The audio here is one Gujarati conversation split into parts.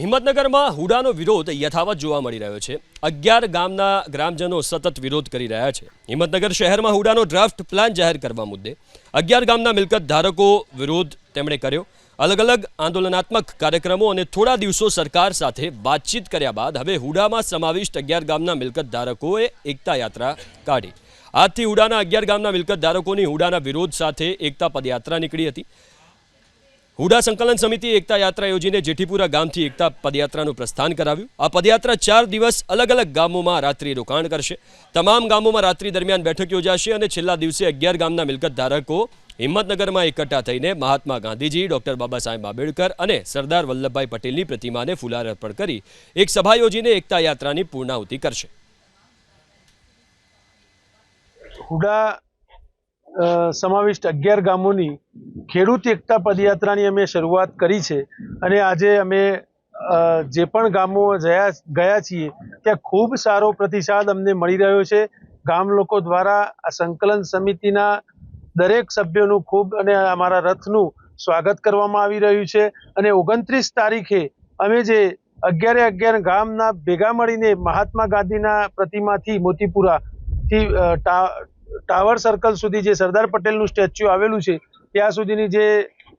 હિંમતનગરમાં હુડાનો વિરોધ યથાવત જોવા મળી રહ્યો છે. અગિયાર ગામના ગ્રામજનો સતત વિરોધ કરી રહ્યા છે. હિંમતનગર શહેરમાં હુડાનો ડ્રાફ્ટ પ્લાન જાહેર કરવા મુદ્દે અગિયાર ગામના મિલકત ધારકો વિરોધ તેમણે કર્યો. અલગ અલગ આંદોલનાત્મક કાર્યક્રમો અને થોડા દિવસો સરકાર સાથે વાતચીત કર્યા બાદ હવે હુડામાં સમાવિષ્ટ અગિયાર ગામના મિલકત ધારકોએ એકતા યાત્રા કાઢી. આજથી હુડાના અગિયાર ગામના મિલકત ધારકોની હુડાના વિરોધ સાથે એકતા પદયાત્રા નીકળી હતી. હુડા સંકલન સમિતિએ એકતા યાત્રા યોજીને જેઠીપુરા ગામથી એકતા પદયાત્રાનું પ્રસ્થાન કરાવ્યું. આ પદયાત્રા ચાર દિવસ અલગ અલગ ગામોમાં રાત્રિ રોકાણ કરશે. તમામ ગામોમાં રાત્રિ દરમિયાન બેઠક યોજાશે અને છેલ્લા દિવસે અગિયાર ગામના મિલકત ધારકો હિંમતનગરમાં એકઠા થઈને મહાત્મા ગાંધીજી, ડોક્ટર બાબા સાહેબ આંબેડકર અને સરદાર વલ્લભભાઈ પટેલની પ્રતિમાને ફુલાર અર્પણ કરી એક સભા યોજીને એકતા યાત્રાની પૂર્ણાહુતિ કરશે. હુડા સમાવિષ્ટ અગિયાર ગામોની ખેડૂત એકતા પદયાત્રાની અમે શરૂઆત કરી છે અને આજે અમે જે પણ ગામો જયા, ગયા છીએ, ત્યાં ખૂબ સારો પ્રતિસાદ અમને મળી રહ્યો છે. ગામ લોકો દ્વારા આ સંકલન સમિતિના દરેક સભ્યોનું ખૂબ અને અમારા રથનું સ્વાગત કરવામાં આવી રહ્યું છે અને ઓગણત્રીસ તારીખે અમે જે અગિયારે અગિયાર ગામના ભેગા મળીને મહાત્મા ગાંધીના પ્રતિમાથી મોતીપુરાથી ટાવર સર્કલ સુધી જે સરદાર પટેલનું સ્ટેચ્યુ આવેલું છે, ત્યાં સુધીની જે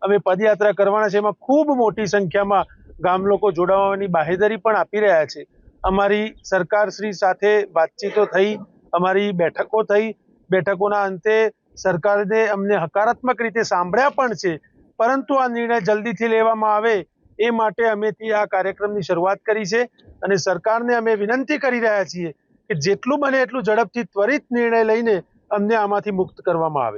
અમે પદયાત્રા કરવાના છે, એમાં ખૂબ મોટી સંખ્યામાં ગામ લોકો જોડાવાની બાહેધરી પણ આપી રહ્યા છે. અમારી સરકારશ્રી સાથે વાતચીતો થઈ, અમારી બેઠકો થઈ. બેઠકોના અંતે સરકારને અમને હકારાત્મક રીતે સાંભળ્યા પણ છે, પરંતુ આ નિર્ણય જલ્દીથી લેવામાં આવે એ માટે અમેથી આ કાર્યક્રમની શરૂઆત કરી છે અને સરકારને અમે વિનંતી કરી રહ્યા છીએ કે જેટલું બને એટલું ઝડપથી ત્વરિત નિર્ણય લઈને અમને આમાંથી મુક્ત કરવામાં આવે.